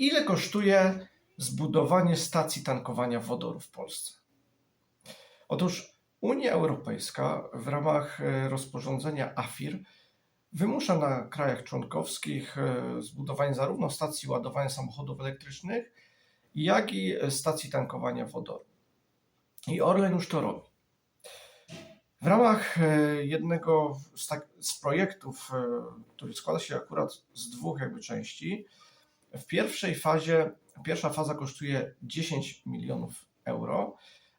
Ile kosztuje zbudowanie stacji tankowania wodoru w Polsce? Otóż Unia Europejska w ramach e, rozporządzenia AFIR wymusza na krajach członkowskich e, zbudowanie zarówno stacji ładowania samochodów elektrycznych, jak i stacji tankowania wodoru. I Orlen już to robi. W ramach e, jednego z, tak, z projektów, który składa się akurat z dwóch jakby części, w pierwszej fazie, pierwsza faza kosztuje 10 milionów euro,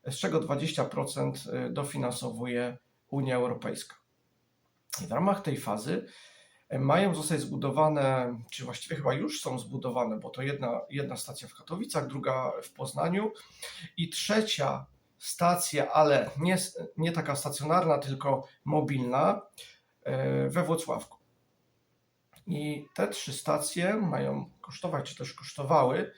z czego 20% dofinansowuje Unia Europejska. I w ramach tej fazy e, mają zostać zbudowane, czy właściwie chyba już są zbudowane, bo to jedna, jedna stacja w Katowicach, druga w Poznaniu i trzecia stacja, ale nie, nie taka stacjonarna, tylko mobilna e, we Włocławku. I te trzy stacje mają kosztować, czy też kosztowały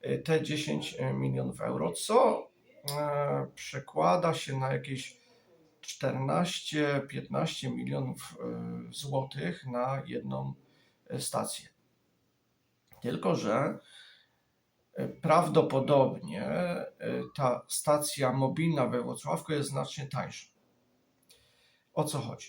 e, te 10 milionów euro, co e, przekłada się na jakieś 14-15 milionów e, złotych na jedną e, stację. Tylko, że e, prawdopodobnie e, ta stacja mobilna we Wrocławku jest znacznie tańsza. O co chodzi?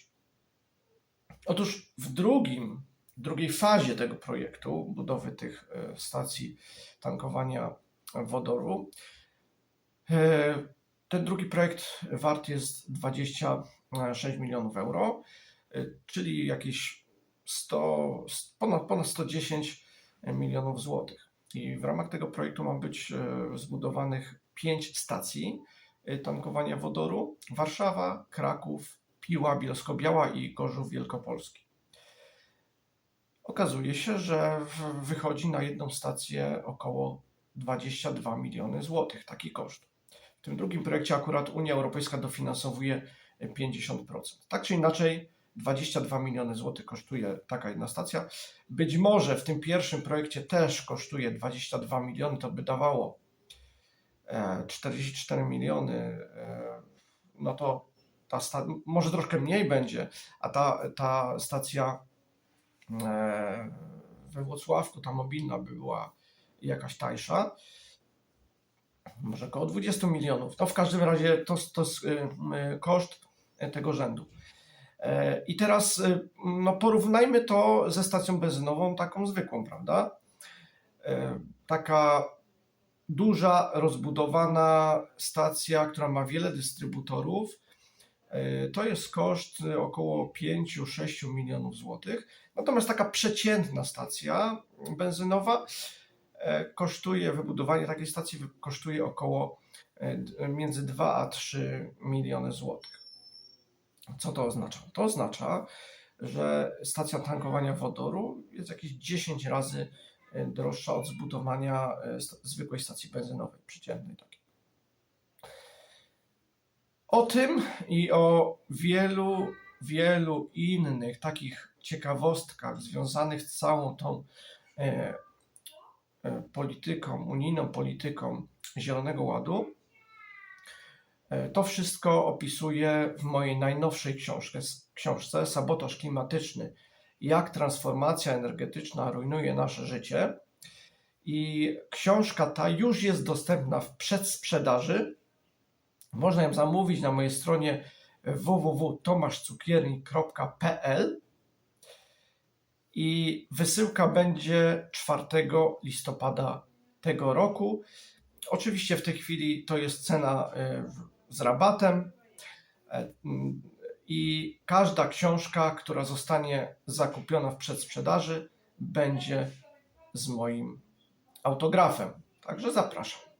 Otóż w drugim, drugiej fazie tego projektu, budowy tych e, stacji tankowania wodoru, e, ten drugi projekt wart jest 26 milionów euro, y, czyli jakieś 100, ponad, ponad 110 milionów złotych. I w ramach tego projektu ma być zbudowanych 5 stacji tankowania wodoru: Warszawa, Kraków, Piła, Bielsko-Biała i Gorzów Wielkopolski. Okazuje się, że wychodzi na jedną stację około 22 miliony złotych, taki koszt. W tym drugim projekcie akurat Unia Europejska dofinansowuje 50%. Tak czy inaczej, 22 miliony złotych kosztuje taka jedna stacja. Być może w tym pierwszym projekcie też kosztuje 22 miliony, to by dawało 44 miliony. E, no to ta sta- może troszkę mniej będzie, a ta, ta stacja e, we Włocławku, ta mobilna by była jakaś tańsza może około 20 milionów. To w każdym razie to, to y, y, koszt tego rzędu. E, I teraz y, no, porównajmy to ze stacją benzynową, taką zwykłą, prawda? E, taka duża, rozbudowana stacja, która ma wiele dystrybutorów, e, to jest koszt około 5-6 milionów złotych. Natomiast taka przeciętna stacja benzynowa E, kosztuje, wybudowanie takiej stacji kosztuje około e, między 2 a 3 miliony złotych. Co to oznacza? To oznacza, że stacja tankowania wodoru jest jakieś 10 razy e, droższa od zbudowania zwykłej stacji benzynowej, przeciętnej takiej. O tym i o wielu, wielu innych takich ciekawostkach związanych z całą tą E, polityką, unijną polityką Zielonego Ładu. E, to wszystko opisuję w mojej najnowszej książce, książce Sabotaż klimatyczny. Jak transformacja energetyczna rujnuje nasze życie. I książka ta już jest dostępna w przedsprzedaży. Można ją zamówić na mojej stronie www.tomaszcukiernik.pl i wysyłka będzie 4 listopada tego roku. Oczywiście w tej chwili to jest cena e, z rabatem e, i każda książka, która zostanie zakupiona w przedsprzedaży, będzie z moim autografem. Także zapraszam.